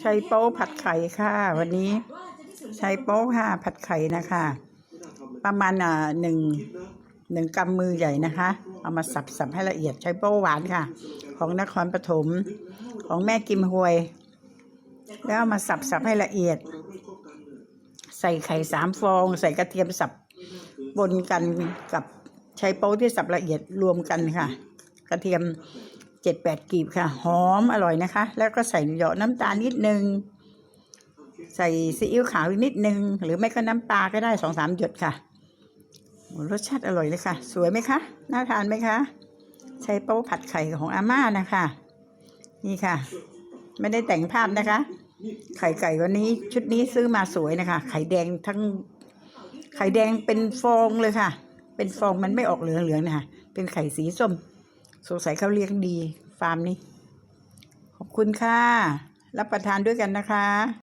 ใช้โป๊ผัดไข่ค่ะ วันนี้ ใช้โป๊ค่ะผัดไข่นะคะ ประมาณอ่าหนึ่งหนึ่งกำมือใหญ่นะคะ เอามาสับสับให้ละเอียดใช้โป๊หวานค่ะ ของนครปฐมของแม่กิมฮวย แล้วเอามาสับสับให้ละเอียด ใส่ไข่สามฟอง ใส่กระเทียมสับบนกันกับใช้โป๊ที่สับละเอียดรวมกันค่ะ กระเทียม เจ็ดแปดกีบค่ะ หอมอร่อยนะคะ แล้วก็ใส่เหยาะน้ำตาลนิดนึง ใส่ซีอิ๊วขาวอีกนิดนึง หรือไม่ก็น้ำปลาก็ได้สองสามหยดค่ะ รสชาติอร่อยเลยค่ะ สวยไหมคะ น่าทานไหมคะ ใช้โป๊ผัดไข่ของอาม่านะคะ นี่ค่ะ ไม่ได้แต่งภาพนะคะ ไข่ไก่วันนี้ชุดนี้ซื้อมาสวยนะคะ ไข่แดงทั้ง ไข่แดงเป็นฟองเลยค่ะ เป็นฟองมันไม่ออกเหลืองๆนะคะ เป็นไข่สีส้ม สงสัยเขาเลี้ยงดี ฟาร์มนี้ ขอบคุณค่ะ รับประทานด้วยกันนะคะ